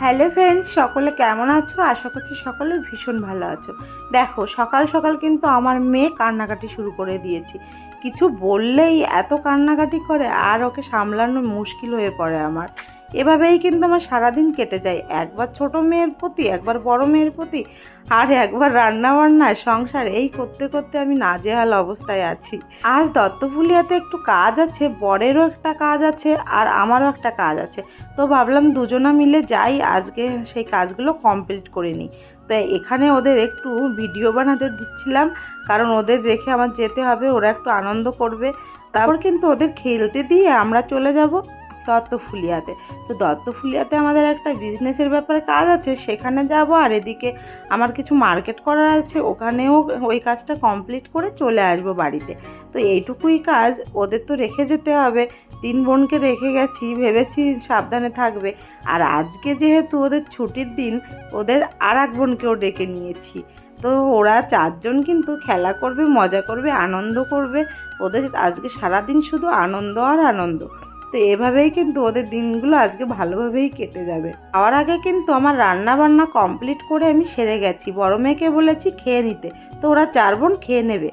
Hello friends, সকলে কেমন আছো? আশা করছি সকলে ভীষণ ভালো আছো। দেখো, সকাল সকাল কিন্তু আমার মেয়ে কান্নাকাটি শুরু করে দিয়েছি। কিছু বললেই এত কান্নাকাটি করে, আর ওকে সামলানো মুশকিল হয়ে পড়ে আমার। এভাবেই কিন্তু আমার সারাদিন কেটে যায়। একবার ছোট মেয়ের প্রতি, একবার বড় মেয়ের প্রতি, আর একবার রান্না বান্না সংসার, এই করতে করতে আমি নাজেহাল অবস্থায় আছি। আজ দত্তফুলিয়াতে একটু কাজ আছে, বরেরও একটা কাজ আছে, আর আমারও একটা কাজ আছে। তো ভাবলাম দুজনা মিলে যাই, আজকে সেই কাজগুলো কমপ্লিট করে নিই। তো এখানে ওদের একটু ভিডিও বানাতে দিচ্ছিলাম, কারণ ওদের রেখে আমার যেতে হবে, ওরা একটু আনন্দ করবে। তারপর কিন্তু ওদের খেলতে দিয়ে আমরা চলে যাব। দত্তফুলিয়াতে তো দত্তফুলিয়াতে আমাদের একটা বিজনেসের ব্যাপারে কাজ আছে, সেখানে যাব আর এদিকে আমার কিছু মার্কেট করার আছে, ওখানেও ওই কাজটা কমপ্লিট করে চলে আসব বাড়িতে। তো এইটুকুই কাজ, ওদের তো রেখে যেতে হবে। তিন বোনকে রেখে গেছি, ভেবেছি সাবধানে থাকবে। আর আজকে যেহেতু ওদের ছুটির দিন, ওদের আর এক বোনকেও ডেকে নিয়েছি। তো ওরা চারজন কিন্তু খেলা করবে, মজা করবে, আনন্দ করবে। ওদের আজকে সারাদিন শুধু আনন্দ আর আনন্দ। তো এভাবেই কিন্তু ওদের দিনগুলো আজকে ভালোভাবেই কেটে যাবে। খাওয়ার আগে কিন্তু আমার রান্না বান্না কমপ্লিট করে আমি সেরে গেছি। বড় মেয়েকে বলেছি খেয়ে নিতে। তো ওরা চার বোন খেয়ে নেবে।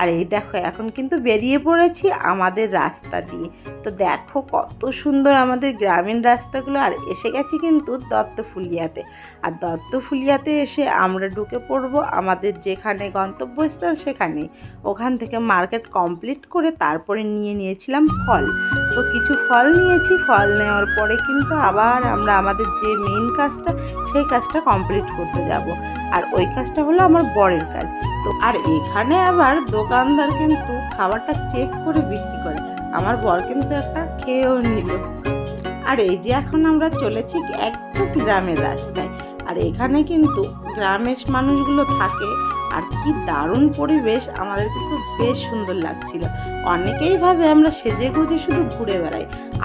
আর এই দেখো, এখন কিন্তু বেরিয়ে পড়েছি আমাদের রাস্তা দিয়ে। তো দেখো কত সুন্দর আমাদের গ্রামীণ রাস্তাগুলো, আর এসে গেছি কিন্তু দত্তফুলিয়াতে। আর দত্তফুলিয়াতে এসে আমরা ঢুকে পড়ব আমাদের যেখানে গন্তব্যস্থল সেখানে ওখান থেকে মার্কেট কমপ্লিট করে তারপরে নিয়ে নিয়েছিলাম ফল। তো কিছু ফল নিয়েছি, ফল নেওয়ার পরে কিন্তু আবার আমরা আমাদের যে মেইন কাজটা, সেই কাজটা কমপ্লিট করতে যাব। আর ওই কাজটা হলো আমার বরের কাজ। তো। আর এখানে আবার দোকানদার কিন্তু খাবারটা চেক করে বিক্রি করে। আমার বর কিন্তু একটা খেয়েও নিল। আর এই যে এখন আমরা চলেছি একদম গ্রামের রাস্তায়। আর এখানে কিন্তু গ্রামের মানুষগুলো থাকে। আর কি দারুণ পরিবেশ আমাদের কিন্তু বেশ সুন্দর লাগছিল। অনেকেই ভাবে আমরা সেজে গুজে শুধু ঘুরে বেড়াই।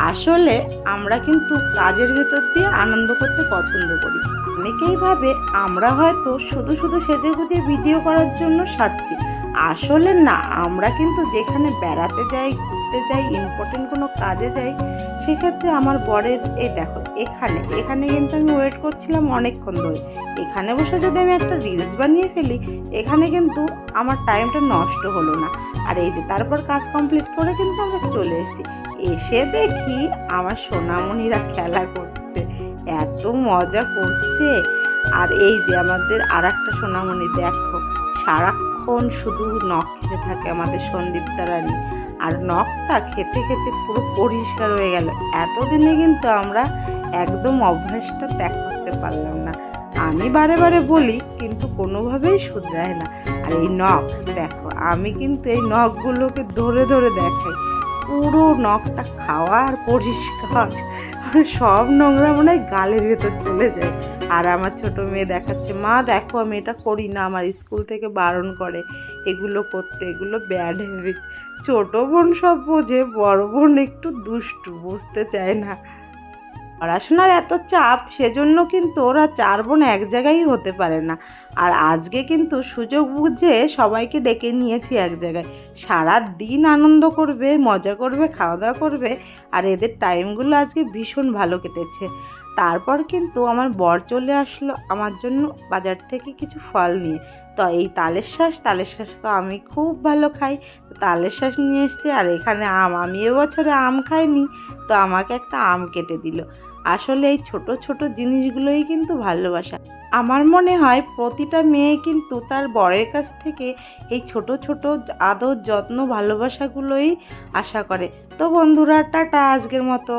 আসলে আমরা কিন্তু কাজের ভেতর দিয়ে আনন্দ করতে পছন্দ করি। অনেকেই ভাবে আমরা হয়তো শুধু শুধু সেজে গুজে ভিডিও করার জন্য সাজছি। আসলে না, আমরা কিন্তু যেখানে বেড়াতে যাই, ঘুরতে যাই ইম্পর্টেন্ট কোনো কাজে যাই, সেক্ষেত্রে আমার বরের এই দেখো এখানে এখানে কিন্তু আমি ওয়েট করছিলাম অনেকক্ষণ ধরে। এখানে বসে যদি আমি একটা রিলস বানিয়ে ফেলি, এখানে কিন্তু আমার টাইমটা নষ্ট হলো না। আর এই যে তারপর কাজ কমপ্লিট করে কিন্তু আমরা চলে এসেছি। এসে দেখি আমার সোনামণিরা খেলা করছে, এত মজা করছে। আর এই যে আমাদের আর একটা সোনামণি, দেখো, সারাক্ষণ শুধু নখ খেতে থাকে আমাদের সন্দীপ্তা রানী। আর নখটা খেতে খেতে পুরো পরিষ্কার হয়ে গেল। এতদিনে কিন্তু আমরা একদম অভ্যাসটা ত্যাগ করতে পারলাম না। আমি বারে বারে বলি, কিন্তু কোনোভাবেই শুধরায় না। আর এই নখ, দেখো, আমি কিন্তু এই নখগুলোকে ধরে ধরে দেখাই। পুরো নখটা খাওয়া আর পরিষ্কার। সব নোংরা মনে হয় গালের ভেতর চলে যায়। আর আমার ছোট মেয়ে দেখাচ্ছে, মা, দেখো, আমি এটা করি না। আমার স্কুল থেকে বারণ করে, এগুলো করতে, এগুলো ব্যাড হ্যাবিট ছোট বোন সব বোঝে, বড় বোন একটু দুষ্টু, বুঝতে চায় না। পড়াশোনার এত চাপ, সেজন্য কিন্তু ওরা চার বোন এক জায়গায় হতে পারে না। আর আজকে কিন্তু সুযোগ বুঝে সবাইকে ডেকে নিয়েছি এক জায়গায়। সারা দিন আনন্দ করবে, মজা করবে খাওয়া দাওয়া করবে, আর এদের টাইমগুলো আজকে ভীষণ ভালো কেটেছে। তারপর কিন্তু আমার বর চলে আসলো আমার জন্য বাজার থেকে কিছু ফল নিয়ে। তো এই তালের শ্বাস তালের শ্বাস তো আমি খুব ভালো খাই। তো তালের শ্বাস নিয়ে এসছে আর এখানে আম। আমি এবছরে আম খাইনি, তো আমাকে একটা আম কেটে দিল। আসলে এই ছোট ছোট জিনিসগুলোই কিন্তু ভালোবাসা। আমার মনে হয় প্রতিটা মেয়ে কিন্তু তার বরের কাছ থেকে এই ছোট ছোট আদর, যত্ন, ভালোবাসাগুলোই আশা করে। তো বন্ধুরা, টাটা, আজকের মতো।